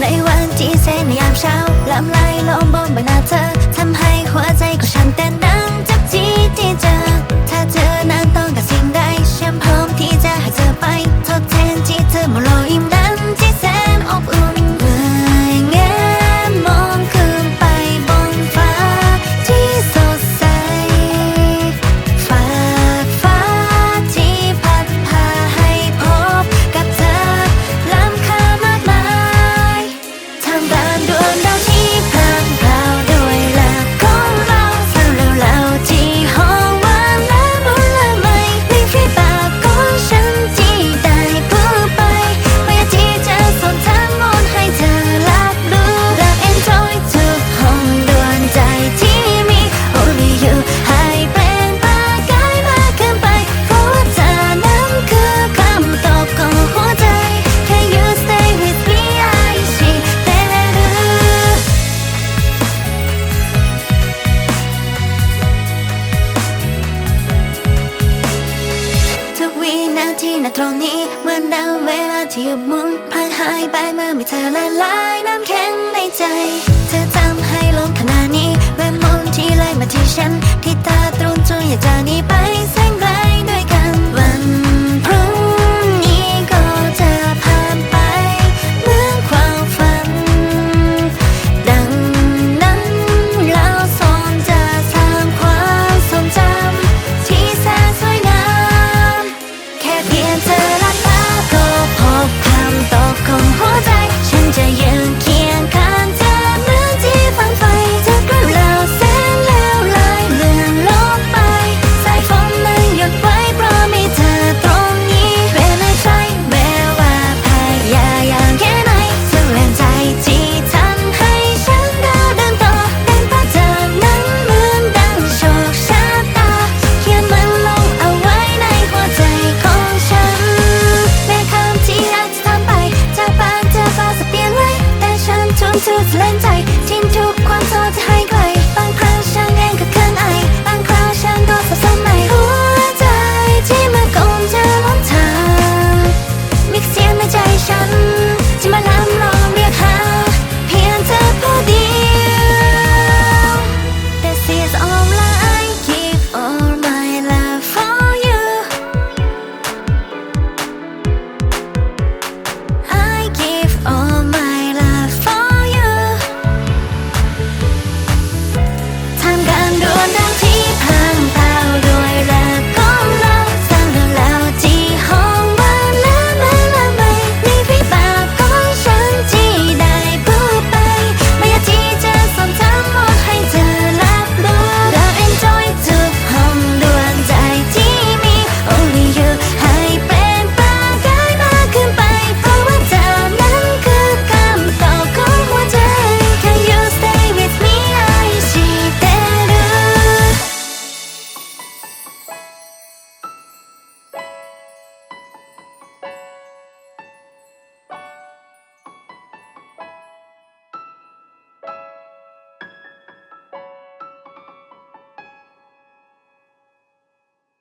ในวันที่เซในยามเช้าลำไหลลมบนใบหน้าเธอทำให้หัวใจของฉันเต้นดังจับจีที่เจอ ถ้าเธอนั้นต้องการสิ่งใดฉันพร้อมที่จะให้เธอไปทดแทนที่เธอมารอยิ้มได้ เหมือนดังเวลาที่หยุดหมุนผ่านหายไปเมื่อมีเธอละลายน้ำแข็งในใจ เธอทำให้ลมข yeah.